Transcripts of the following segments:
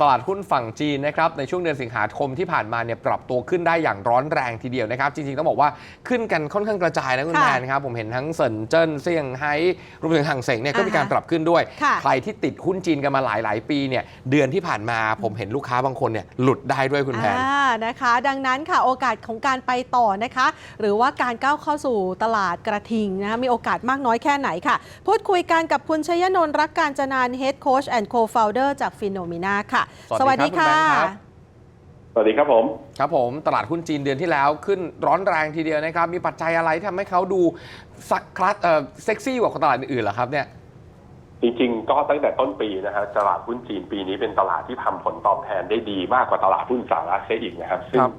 ตลาดหุ้นฝั่งจีนนะครับในช่วงเดือนสิงหาคมที่ผ่านมาเนี่ยปรับตัวขึ้นได้อย่างร้อนแรงทีเดียวนะครับ จริงๆ ต้องบอกว่าขึ้นกันค่อนข้างกระจายนะคุณค่ะแมนครับผมเห็นทั้งเซินเจิ้นเซี่ยงไฮ้รวมถึงห่างเสงเนี่ยก็มีการอ่าฮะปรับขึ้นด้วยค่ะใครที่ติดหุ้นจีนกันมาหลายๆ ปีเนี่ยเดือนที่ผ่านมาผมเห็นลูกค้าบางคนเนี่ยหลุดได้ด้วยคุณแมนอ่านะคะ ดังนั้นค่ะโอกาสของการไปต่อนะคะ หรือว่าการก้าวเข้าสู่ตลาดกระทิงนะคะมีโอกาสมากน้อยแค่ไหนค่ะ พูดคุยกันกับคุณชยนนท์รักการจนาน Head Coach and Co-founder จากฟิโนมิน่าค่ะสวัสดีครับคุณแบงค์ครับ สวัสดีครับผม ครับผมตลาดหุ้นจีนเดือนที่แล้วขึ้นร้อนแรงทีเดียวนะครับ มีปัจจัยอะไรที่ทำให้เขาดูสักคลัสเอ่อเซ็กซี่กว่าตลาดอื่นๆเหรอครับเนี่ย จริงๆ ก็ตั้งแต่ต้นปีนะฮะตลาดหุ้นจีนปีนี้เป็นตลาดที่ทำผลตอบแทนได้ดีมากกว่าตลาดหุ้นสหรัฐเสียอีกนะครับซึ่งครับ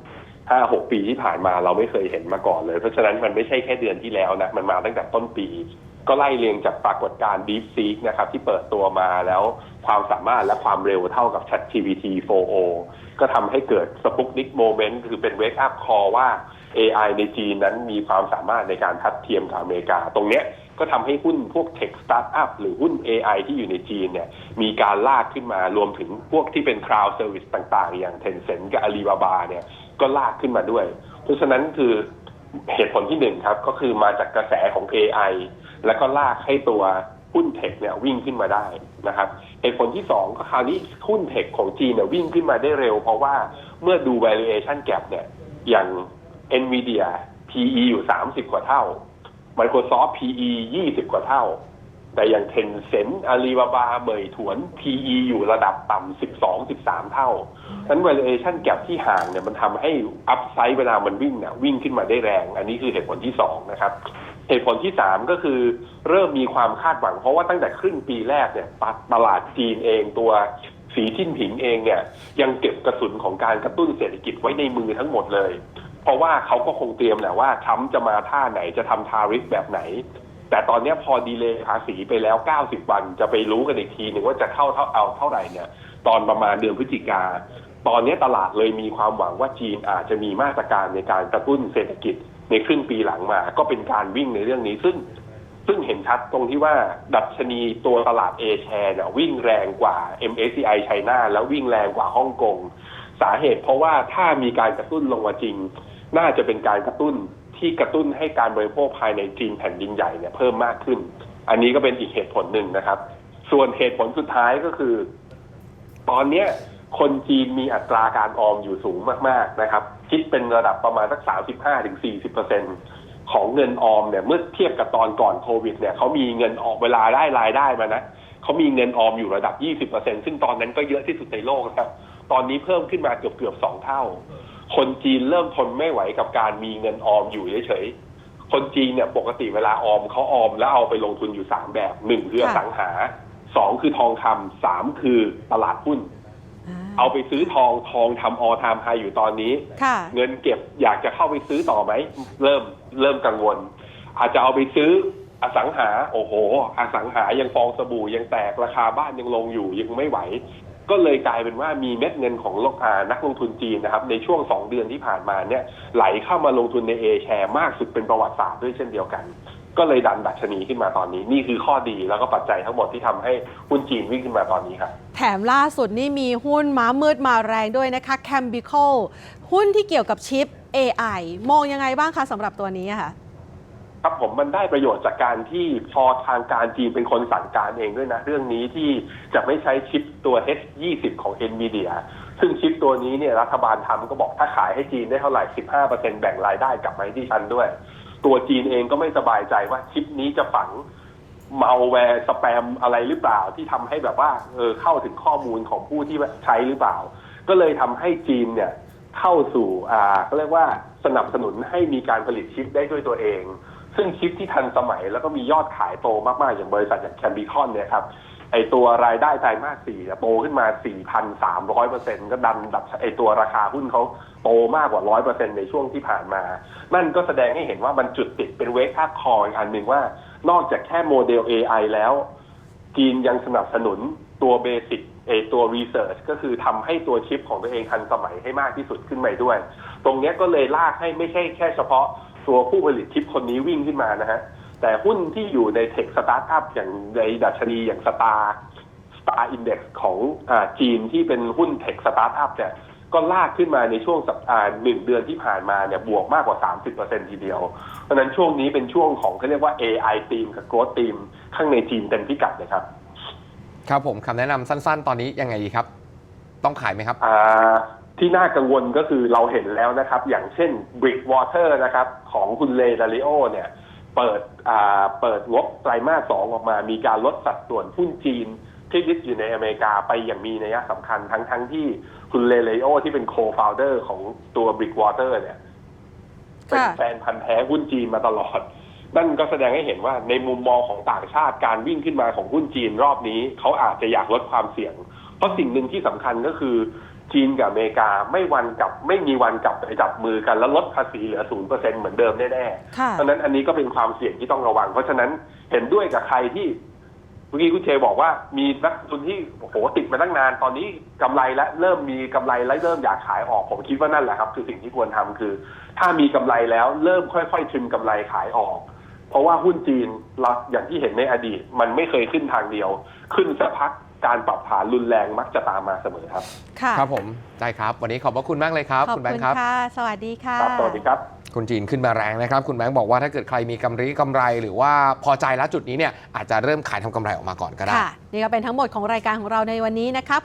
ห้าหกปีที่ผ่านมาเราไม่เคยเห็นมาก่อนเลย เพราะฉะนั้นมันไม่ใช่แค่เดือนที่แล้วนะ มันมาตั้งแต่ต้นปี ก็ไล่เรียงจากปรากฏการณ์ DeepSeek นะครับที่เปิดตัวมาแล้วความสามารถและความเร็วเท่ากับ ChatGPT 4o ก็ทำให้เกิด Sputnik Moment คือเป็น Wake Up Call ว่า AI ในจีนนั้นมีความสามารถในการทัดเทียมกับอเมริกา ตรงเนี้ยก็ทำให้หุ้นพวก Tech Startup หรือหุ้น AI ที่อยู่ในจีนเนี่ยมีการลากขึ้นมารวมถึงพวกที่เป็น Cloud Service ต่างๆ อย่าง Tencent กับ Alibaba เนี่ยก็ลากขึ้นมาด้วย เพราะฉะนั้นคือเหตุผลที่หนึ่งครับ ก็คือมาจากกระแสของ AI แล้วก็ลากให้ตัวหุ้นเทคเนี่ยวิ่งขึ้นมาได้นะครับเหตุผลที่สองก็คราวนี้หุ้นเทคของจีนเนี่ยวิ่งขึ้นมาได้เร็ว เพราะว่าเมื่อดู valuation gap เนี่ยอย่าง Nvidia PE อยู่ 30 กว่าเท่า Microsoft PE 20 กว่าเท่า แต่อย่าง Tencent Alibaba เมยถวน PE อยู่ระดับต่ำ 12 13 เท่าฉะนั้น valuation gap ที่ห่างเนี่ยมันทำให้ upside เวลามันวิ่งเนี่ยวิ่งขึ้นมาได้แรง อันนี้คือเหตุผลที่สองนะครับ เหตุผลที่สามก็คือเริ่มมีความคาดหวัง เพราะว่าตั้งแต่ครึ่งปีแรกเนี่ยตลาดจีนเองตัวสีจิ้นผิงเองเนี่ยยังเก็บกระสุนของการกระตุ้นเศรษฐกิจไว้ในมือทั้งหมดเลย เพราะว่าเขาก็คงเตรียมแหละว่าทรัมจะมาท่าไหนจะทำทาริฟแบบไหน แต่ตอนนี้พอดีเลย์ภาษีไปแล้ว 90 วันจะไปรู้กันอีกทีหนึ่งว่าจะเข้าเท่าเอาเท่าไหร่เนี่ยตอนประมาณเดือนพฤศจิกาตอนนี้ตลาดเลยมีความหวังว่าจีนอาจจะมีมาตรการในการกระตุ้นเศรษฐกิจ ในครึ่งปีหลังมา ก็เป็นการวิ่งในเรื่องนี้ ซึ่งซึ่งเห็นชัดตรงที่ว่าดัชนีตัวตลาดเอแชร์เนี่ยวิ่งแรงกว่า MSCI ไชน่าแล้ววิ่งแรงกว่าฮ่องกงสาเหตุเพราะว่าถ้ามีการกระตุ้นลงมาจริง น่าจะเป็นการกระตุ้นที่กระตุ้นให้การบริโภคภายในจีนแผ่นดินใหญ่เนี่ยเพิ่มมากขึ้น อันนี้ก็เป็นอีกเหตุผลหนึ่งนะครับ ส่วนเหตุผลสุดท้ายก็คือ ตอนเนี้ยคนจีนมีอัตราการออมอยู่สูงมาก ๆนะครับ คิดเป็นระดับประมาณสัก 35ถึง40เปอร์เซ็นของเงินออมเนี่ยเมื่อเทียบกับตอนก่อนโควิดเนี่ยเขามีเงินออกเวลาได้รายได้มานะเขามีเงินออมอยู่ระดับ 20เปอร์เซ็นซึ่งตอนนั้นก็เยอะที่สุดในโลกนะครับตอนนี้เพิ่มขึ้นมาเกือบเกือบสองเท่า คนจีนเริ่มทนไม่ไหวกับการมีเงินออมอยู่เฉยๆ คนจีนเนี่ยปกติเวลาออมเขาออมแล้วเอาไปลงทุนอยู่สามแบบหนึ่งคือสังหาสองคือทองคำสามคือตลาดหุ้น เอาไปซื้อทองทองทำออทามไฮอยู่ตอนนี้ ค่ะ เงินเก็บอยากจะเข้าไปซื้อต่อไหม เริ่มเริ่มกังวล อาจจะเอาไปซื้ออสังหา โอ้โห อสังหายังฟองสบู่ยังแตกราคาบ้านยังลงอยู่ยังไม่ไหว ก็เลยกลายเป็นว่ามีเม็ดเงินของโลกอ่านักลงทุนจีนนะครับ ในช่วงสองเดือนที่ผ่านมาเนี่ยไหลเข้ามาลงทุนในเอแชร์มากสุดเป็นประวัติศาสตร์ด้วยเช่นเดียวกัน ก็เลยดันดัชนีขึ้นมาตอนนี้ นี่คือข้อดีแล้วก็ปัจจัยทั้งหมดที่ทำให้หุ้นจีนวิ่งขึ้นมาตอนนี้ครับแถมล่าสุดนี่มีหุ้นม้ามืดมาแรงด้วยนะคะ Cambical หุ้นที่เกี่ยวกับชิป AI มองยังไงบ้างคะสำหรับตัวนี้ค่ะ ครับผมมันได้ประโยชน์จากการที่พอทางการจีนเป็นคนสั่งการเองด้วยนะ เรื่องนี้ที่จะไม่ใช้ชิปตัว H20 ของ NVIDIA ซึ่งชิปตัวนี้เนี่ยรัฐบาลทำก็บอกถ้าขายให้จีนได้เท่าไหร่ 15%แบ่งรายได้กลับมาให้ที่ฉันด้วย ตัวจีนเองก็ไม่สบายใจว่าชิปนี้จะฝัง มาแวร์สแปมอะไรหรือเปล่าที่ทำให้แบบว่าเออเข้าถึงข้อมูลของผู้ที่ใช้หรือเปล่า ก็เลยทำให้จีนเนี่ยเข้าสู่อ่าก็เรียกว่าสนับสนุนให้มีการผลิตชิปได้ด้วยตัวเอง ซึ่งชิปที่ทันสมัยแล้วก็มียอดขายโตมากๆ อย่างบริษัทอย่างแคมบิคอนเนี่ยครับไอตัวรายได้ไตรมาสสี่โตขึ้นมา 4,300เปอร์เซ็นก็ดันดับไอตัวราคาหุ้นเขาโตมากกว่า100เปอร์เซ็นในช่วงที่ผ่านมา นั่นก็แสดงให้เห็นว่ามันจุดติดเป็นเวกอัพคออีกอันหนึ่งว่า นอกจากแค่โมเดล AI แล้ว จีนยังสนับสนุนตัวเบสิกเอตัวรีเสิร์ชก็คือทำให้ตัวชิปของตัวเองทันสมัยให้มากที่สุดขึ้นไปด้วย ตรงนี้ก็เลยลากให้ไม่ใช่แค่เฉพาะตัวผู้ผลิตชิปคนนี้วิ่งขึ้นมานะฮะ แต่หุ้นที่อยู่ในเทคสตาร์ทอัพอย่างในดัชนีอย่างสตาร์ Star Index ของอจีนที่เป็นหุ้นเทคสตาร์ทอัพเนี่ย ก็ลากขึ้นมาในช่วงสัปดาห์หนึ่งเดือนที่ผ่านมาเนี่ยบวกมากกว่า 30%ทีเดียว เพราะฉะนั้นช่วงนี้เป็นช่วงของเขาเรียกว่า AI ทีมกับ growth ทีมข้างในจีนเต็มพิกัดเลยครับ ครับผมคำแนะนำสั้นๆ ตอนนี้ยังไงดีครับ ต้องขายไหมครับอ่าที่น่ากังวลก็คือเราเห็นแล้วนะครับ อย่างเช่น Brickwater นะครับ ของคุณเลดาริโอเนี่ย เปิดอ่าเปิดงบไตรมาสสองออกมา มีการลดสัดส่วนหุ้นจีน ที่ลิสต์อยู่ในอเมริกาไปอย่างมีนัยสำคัญทั้งทั้งที่คุณเลดาริโอที่เป็น co-founder ของตัว Brickwater เนี่ย เป็นค่ะแฟนพันธ์แท้หุ้นจีนมาตลอด นั่นก็แสดงให้เห็นว่าในมุมมองของต่างชาติการวิ่งขึ้นมาของหุ้นจีนรอบนี้ เขาอาจจะอยากลดความเสี่ยง เพราะสิ่งหนึ่งที่สำคัญก็คือจีนกับอเมริกาไม่วันกลับไม่มีวันกลับไปจับมือกันแล้วลดภาษีเหลือศูนย์เปอร์เซ็นเหมือนเดิมแน่ๆค่ะเพราะฉะนั้นอันนี้ก็เป็นความเสี่ยงที่ต้องระวัง เพราะฉะนั้นเห็นด้วยกับใครที่ เมื่อกี้คุณเชบอกว่ามีนักลงทุนที่โอ้โหติดมาตั้งนาน ตอนนี้กำไรและเริ่มมีกำไรและเริ่มอยากขายออก ผมคิดว่านั่นแหละครับ คือสิ่งที่ควรทำคือ ถ้ามีกำไรแล้วเริ่มค่อยๆทริมกำไรขายออก เพราะว่าหุ้นจีนเราอย่างที่เห็นในอดีต มันไม่เคยขึ้นทางเดียว ขึ้นสักพักการปรับฐานรุนแรงมักจะตามมาเสมอครับ ค่ะ ครับผม ได้ครับ วันนี้ขอบพระคุณมากเลยครับขอบคุณแบงคุณค์ครับค่ะสวัสดีค่ะครับ สวัสดีครับ คุณจีนขึ้นมาแรงนะครับ คุณแบงค์บอกว่าถ้าเกิดใครมีกำไรกำไร หรือว่าพอใจแล้วจุดนี้เนี่ยอาจจะเริ่มขายทำกำไรออกมาก่อนก็ได้ ค่ะ นี่ก็เป็นทั้งหมดของรายการของเราในวันนี้นะคะ